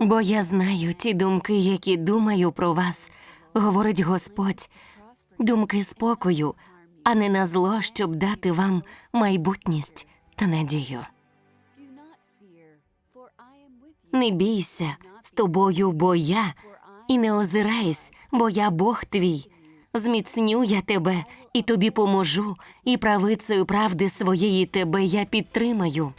Бо я знаю ті думки, які думаю про вас, говорить Господь, думки спокою, а не на зло, щоб дати вам майбутність та надію. Не бійся з тобою, бо я, і не озирайся, бо я Бог твій. Зміцню я тебе і тобі поможу, і правицею правди своєї тебе я підтримаю.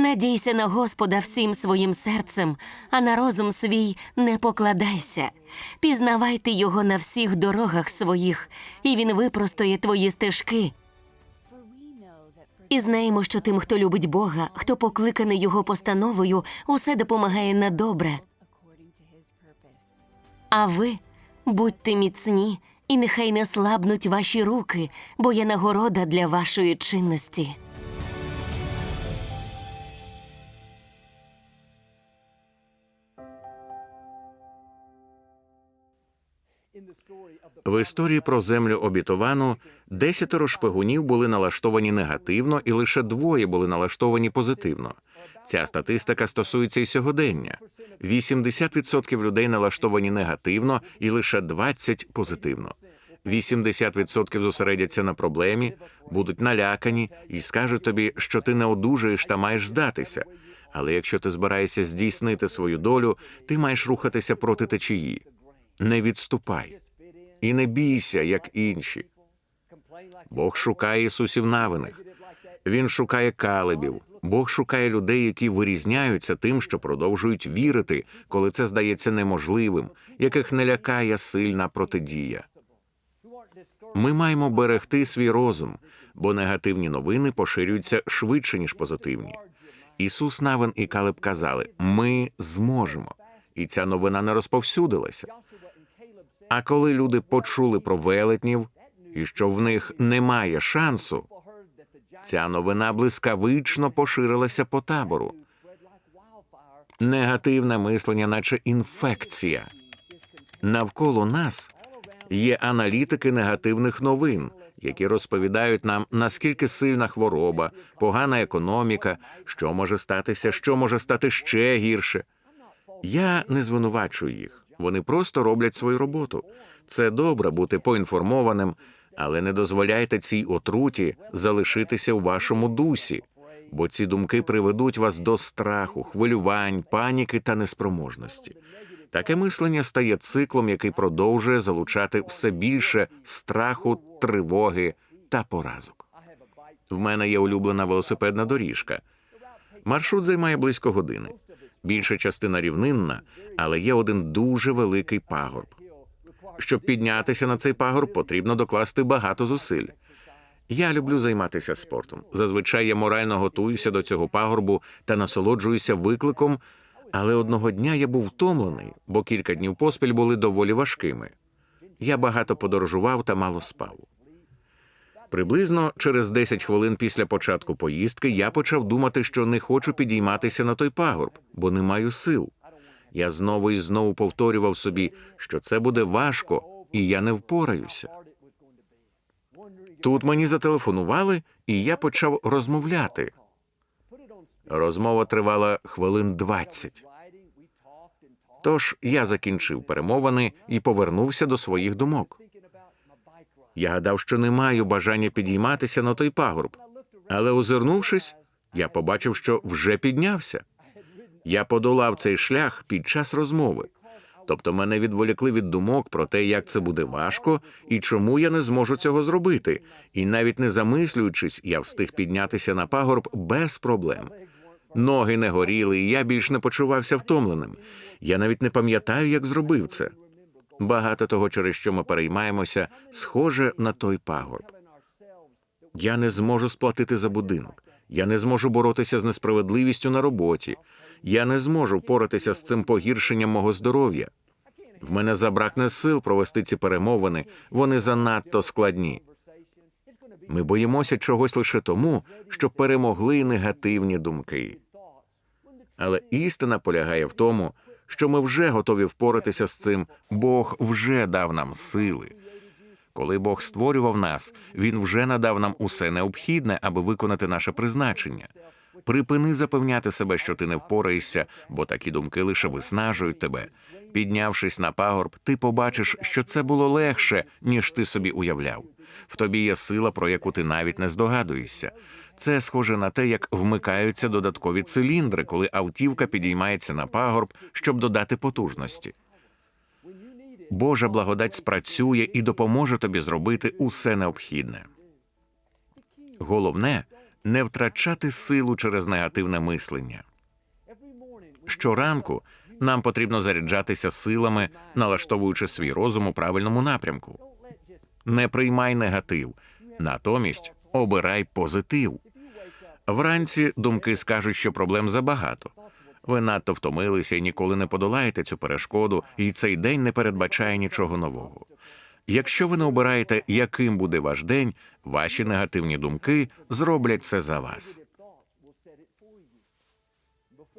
Надійся на Господа всім своїм серцем, а на розум свій не покладайся. Пізнавайте його на всіх дорогах своїх, і він випростоє твої стежки. І знаємо, що тим, хто любить Бога, хто покликаний його постановою, усе допомагає на добре. А ви будьте міцні, і нехай не слабнуть ваші руки, бо є нагорода для вашої чинності. В історії про землю обітовану десятеро шпигунів були налаштовані негативно, і лише двоє були налаштовані позитивно. Ця статистика стосується і сьогодення. 80% людей налаштовані негативно, і лише 20% позитивно. 80% зосередяться на проблемі, будуть налякані і скажуть тобі, що ти не одужаєш та маєш здатися. Але якщо ти збираєшся здійснити свою долю, ти маєш рухатися проти течії. Не відступай і не бійся, як інші. Бог шукає Ісусів навиних. Він шукає калебів. Бог шукає людей, які вирізняються тим, що продовжують вірити, коли це здається неможливим, яких не лякає сильна протидія. Ми маємо берегти свій розум, бо негативні новини поширюються швидше, ніж позитивні. Ісус Навин і Калеб казали: ми зможемо, і ця новина не розповсюдилася. А коли люди почули про велетнів і що в них немає шансу, ця новина блискавично поширилася по табору. Негативне мислення, наче інфекція. Навколо нас є аналітики негативних новин, які розповідають нам, наскільки сильна хвороба, погана економіка, що може статися, що може стати ще гірше. Я не звинувачую їх. Вони просто роблять свою роботу. Це добре бути поінформованим, але не дозволяйте цій отруті залишитися у вашому дусі, бо ці думки приведуть вас до страху, хвилювань, паніки та неспроможності. Таке мислення стає циклом, який продовжує залучати все більше страху, тривоги та поразок. В мене є улюблена велосипедна доріжка. Маршрут займає близько години. Більша частина рівнинна, але є один дуже великий пагорб. Щоб піднятися на цей пагорб, потрібно докласти багато зусиль. Я люблю займатися спортом. Зазвичай я морально готуюся до цього пагорбу та насолоджуюся викликом. Але одного дня я був втомлений, бо кілька днів поспіль були доволі важкими. Я багато подорожував та мало спав. Приблизно через 10 хвилин після початку поїздки я почав думати, що не хочу підійматися на той пагорб, бо не маю сил. Я знову і знову повторював собі, що це буде важко, і я не впораюся. Тут мені зателефонували, і я почав розмовляти. Розмова тривала хвилин 20. Тож я закінчив перемовини і повернувся до своїх думок. Я гадав, що не маю бажання підійматися на той пагорб, але, озирнувшись, я побачив, що вже піднявся. Я подолав цей шлях під час розмови. Тобто мене відволікли від думок про те, як це буде важко і чому я не зможу цього зробити. І навіть не замислюючись, я встиг піднятися на пагорб без проблем. Ноги не горіли, і я більш не почувався втомленим. Я навіть не пам'ятаю, як зробив це. Багато того, через що ми переймаємося, схоже на той пагорб. Я не зможу сплатити за будинок. Я не зможу боротися з несправедливістю на роботі. Я не зможу впоратися з цим погіршенням мого здоров'я. В мене забракне сил провести ці перемовини. Вони занадто складні. Ми боїмося чогось лише тому, що перемогли негативні думки. Але істина полягає в тому, що ми вже готові впоратися з цим. Бог вже дав нам сили. Коли Бог створював нас, Він вже надав нам усе необхідне, аби виконати наше призначення. Припини запевняти себе, що ти не впораєшся, бо такі думки лише виснажують тебе. Піднявшись на пагорб, ти побачиш, що це було легше, ніж ти собі уявляв. В тобі є сила, про яку ти навіть не здогадуєшся. Це схоже на те, як вмикаються додаткові циліндри, коли автівка підіймається на пагорб, щоб додати потужності. Божа благодать спрацює і допоможе тобі зробити усе необхідне. Головне не втрачати силу через негативне мислення. Щоранку нам потрібно заряджатися силами, налаштовуючи свій розум у правильному напрямку. Не приймай негатив, натомість обирай позитив. Вранці думки скажуть, що проблем забагато. Ви надто втомилися і ніколи не подолаєте цю перешкоду, і цей день не передбачає нічого нового. Якщо ви не обираєте, яким буде ваш день, ваші негативні думки зроблять це за вас.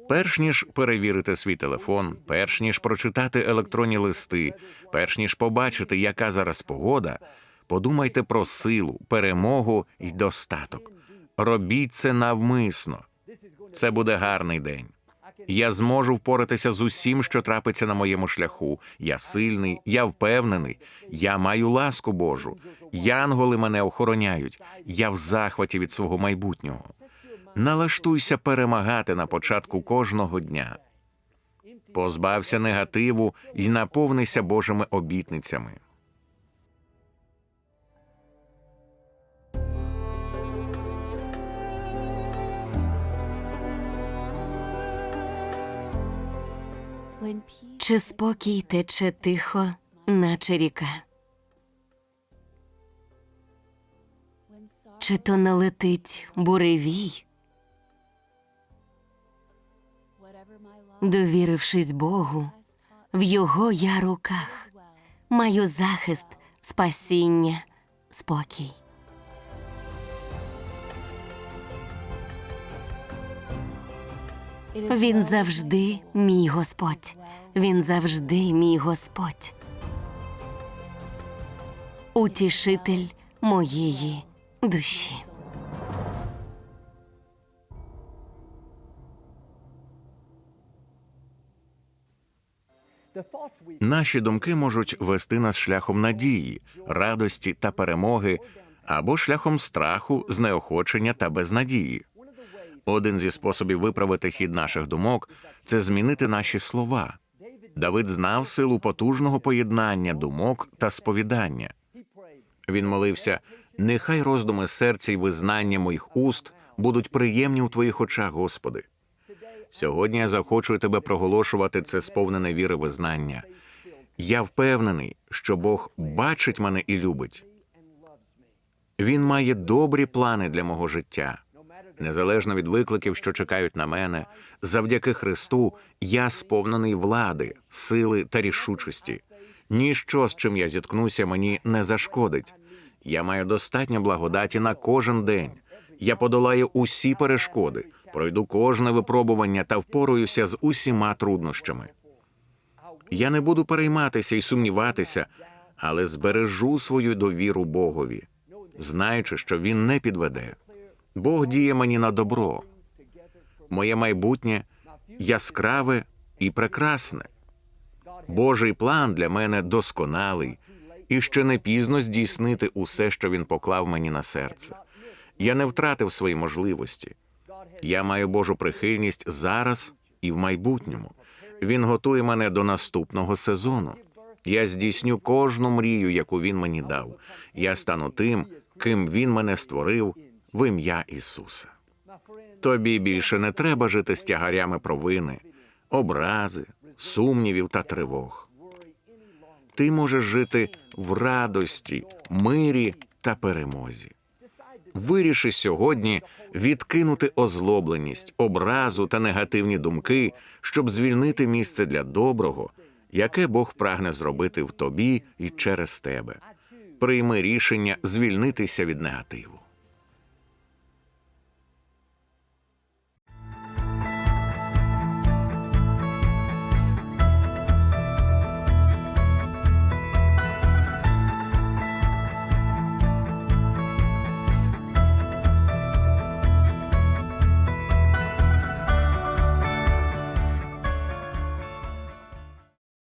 Перш ніж перевірити свій телефон, перш ніж прочитати електронні листи, перш ніж побачити, яка зараз погода, подумайте про силу, перемогу і достаток. Робіть це навмисно. Це буде гарний день. Я зможу впоратися з усім, що трапиться на моєму шляху. Я сильний, я впевнений, я маю ласку Божу. Янголи мене охороняють. Я в захваті від свого майбутнього. Налаштуйся перемагати на початку кожного дня. Позбався негативу і наповнися Божими обітницями. Чи спокій тече тихо, наче ріка? Чи то налетить буревій, довірившись Богу, в його я руках маю захист, спасіння, спокій. Він завжди мій Господь. Він завжди мій Господь. Утішитель моєї душі. Наші думки можуть вести нас шляхом надії, радості та перемоги, або шляхом страху, знеохочення та безнадії. Один зі способів виправити хід наших думок це змінити наші слова. Давид знав силу потужного поєднання думок та сповідання. Він молився: нехай роздуми серця й визнання моїх уст будуть приємні у твоїх очах, Господи. Сьогодні я захочу тебе проголошувати це сповнене віри визнання. Я впевнений, що Бог бачить мене і любить. Він має добрі плани для мого життя. Незалежно від викликів, що чекають на мене, завдяки Христу я сповнений влади, сили та рішучості. Ніщо, з чим я зіткнуся, мені не зашкодить. Я маю достатньо благодаті на кожен день. Я подолаю усі перешкоди, пройду кожне випробування та впораюся з усіма труднощами. Я не буду перейматися і сумніватися, але збережу свою довіру Богові, знаючи, що він не підведе. Бог діє мені на добро. Моє майбутнє яскраве і прекрасне. Божий план для мене досконалий, і ще не пізно здійснити усе, що він поклав мені на серце. Я не втратив свої можливості. Я маю Божу прихильність зараз і в майбутньому. Він готує мене до наступного сезону. Я здійсню кожну мрію, яку він мені дав. Я стану тим, ким він мене створив в ім'я Ісуса. Тобі більше не треба жити з тягарями провини, образи, сумнівів та тривог. Ти можеш жити в радості, мирі та перемозі. Виріши сьогодні відкинути озлобленість, образу та негативні думки, щоб звільнити місце для доброго, яке Бог прагне зробити в тобі і через тебе. Прийми рішення звільнитися від негативу.